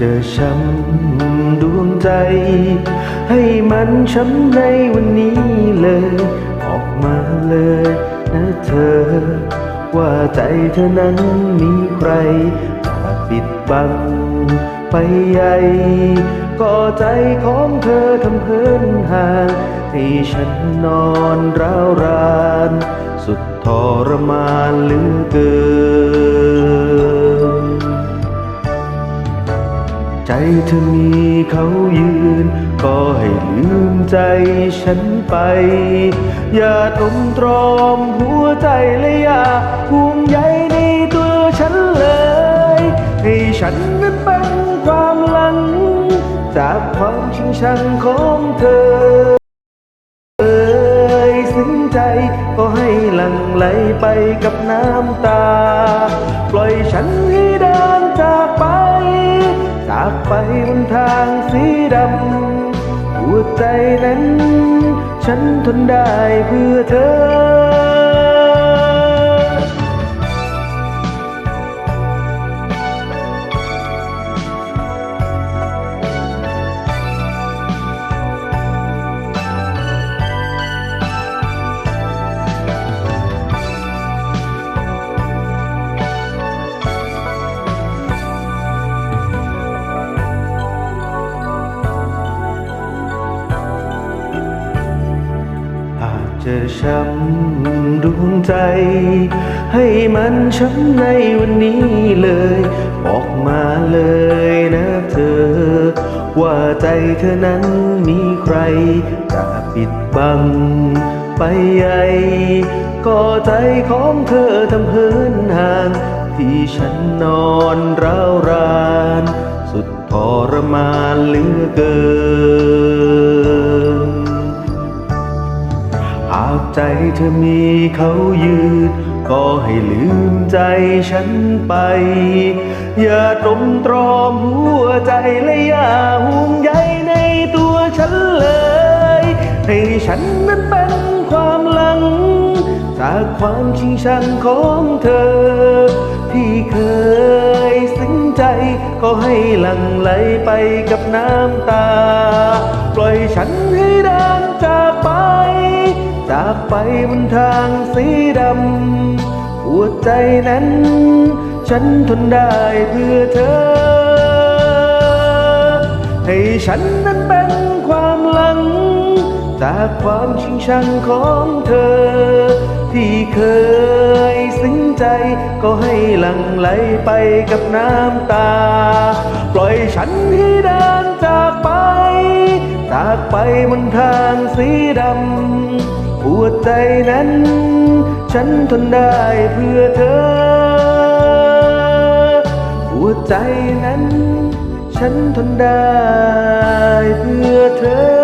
จะช้ำดวงใจ ให้มันช้ำในวันนี้เลย ออกมาเลยนะเธอ ว่าใจเธอนั้นมีใครมาปิดบังไปใหญ่ก็ใจของเธอทำเพินห่างให้ฉันนอนร้าวรา ใจเธอมีเขายืน ก็ให้ลืมใจฉันไป อย่าตมตรอมหัวใจและอย่าห่วงใยในตัวฉันเลย ให้ฉันนั้นเป็นความหลัง จากความชิงชังของเธอเอ่ยสิ้นใจก็ให้หลั่งไหลไปกับน้ำตา ปล่อยฉันให้ ไปบนทางสีดำ หัวใจนั้น ฉันทนได้เพื่อเธอ จะช้ำดวงใจ ให้มันช้ำในวันนี้เลย บอกมาเลยนะเธอ ว่าใจเธอนั้นมีใครจะปิดบังไปใหญ่ก็ใจของเธอทำเหินห่าง ที่ฉันนอนร้าวราน สุดทรมานเหลือเกิน ใจเธอมีเขายืน ก็ให้ลืมใจฉันไป อย่าตรมตรอมหัวใจและอย่าห่วงใยในตัวฉันเลย ให้ฉันนั้นเป็นความหลัง จากความชิงชังของเธอ ที่เคยสิ้นใจ ก็ให้หลั่งไหลไปกับน้ำตา ปล่อยฉันให้เดินจากไป จากไปบนทางสีดำหัวใจนั้น ฉันทนได้เพื่อเธอ ให้ฉันนั้นเป็นความหลัง จากความชิงชังของเธอ ที่เคยสิ้นใจก็ให้หลั่งไหลไปกับน้ำตา ปล่อยฉันให้เดินจากไป จากไปบนทางสีดำ หัวใจนั้น ฉันทนได้เพื่อเธอ หัวใจนั้น ฉันทนได้เพื่อเธอ